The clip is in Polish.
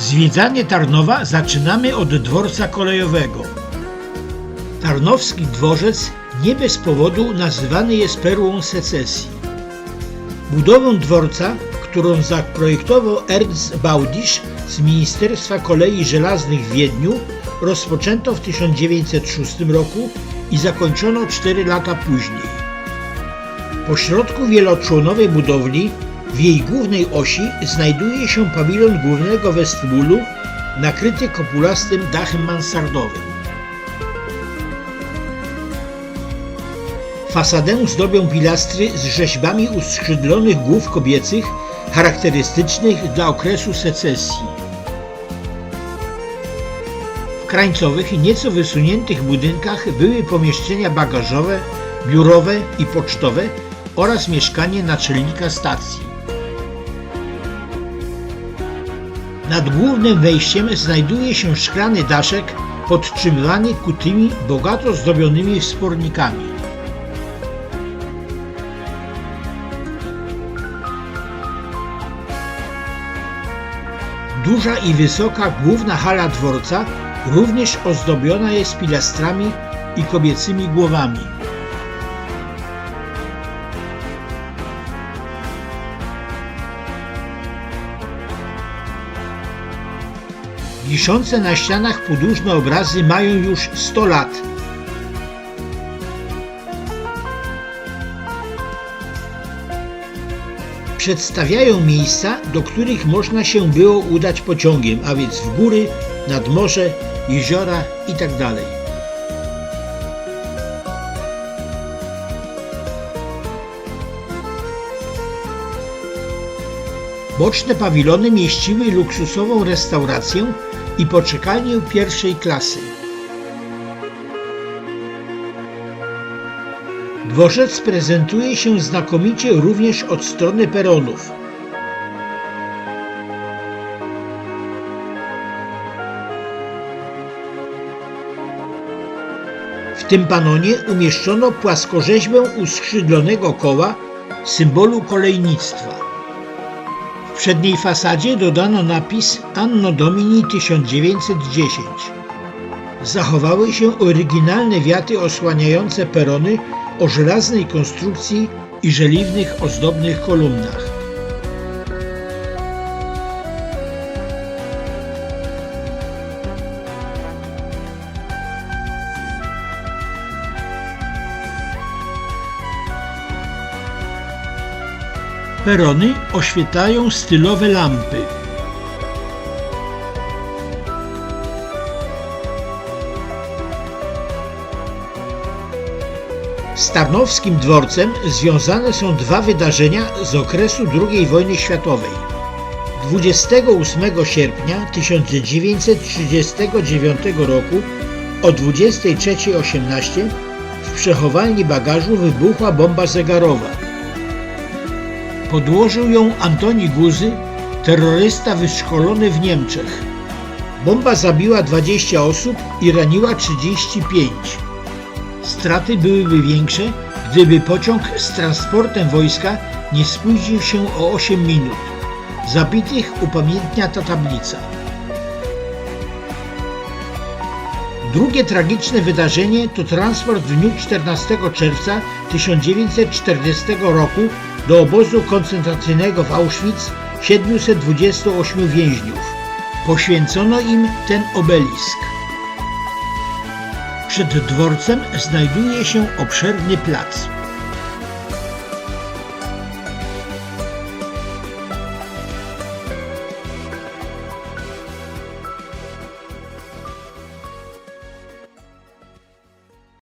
Zwiedzanie Tarnowa zaczynamy od dworca kolejowego. Tarnowski dworzec nie bez powodu nazywany jest perłą secesji. Budowę dworca, którą zaprojektował Ernst Baudisch z Ministerstwa Kolei Żelaznych w Wiedniu, rozpoczęto w 1906 roku i zakończono 4 lata później. Po środku wieloczłonowej budowli w jej głównej osi znajduje się pawilon głównego westybulu nakryty kopulastym dachem mansardowym. Fasadę zdobią pilastry z rzeźbami uskrzydlonych głów kobiecych charakterystycznych dla okresu secesji. W krańcowych, nieco wysuniętych budynkach były pomieszczenia bagażowe, biurowe i pocztowe oraz mieszkanie naczelnika stacji. Nad głównym wejściem znajduje się szklany daszek podtrzymywany kutymi bogato zdobionymi wspornikami. Duża i wysoka główna hala dworca również ozdobiona jest pilastrami i kobiecymi głowami. Wiszące na ścianach podłużne obrazy mają już 100 lat. Przedstawiają miejsca, do których można się było udać pociągiem, a więc w góry, nad morze, jeziora itd. Boczne pawilony mieściły luksusową restaurację i poczekalnię pierwszej klasy. Dworzec prezentuje się znakomicie również od strony peronów. W tym panonie umieszczono płaskorzeźbę uskrzydlonego koła, symbolu kolejnictwa. Przedniej fasadzie dodano napis Anno Domini 1910. Zachowały się oryginalne wiaty osłaniające perony o żelaznej konstrukcji i żeliwnych ozdobnych kolumnach. Perony oświetlają stylowe lampy. Z Tarnowskim dworcem związane są dwa wydarzenia z okresu II wojny światowej. 28 sierpnia 1939 roku o 23.18 w przechowalni bagażu wybuchła bomba zegarowa. Podłożył ją Antoni Guzy, terrorysta wyszkolony w Niemczech. Bomba zabiła 20 osób i raniła 35. Straty byłyby większe, gdyby pociąg z transportem wojska nie spóźnił się o 8 minut. Zabitych upamiętnia ta tablica. Drugie tragiczne wydarzenie to transport w dniu 14 czerwca 1940 roku do obozu koncentracyjnego w Auschwitz 728 więźniów. Poświęcono im ten obelisk. Przed dworcem znajduje się obszerny plac.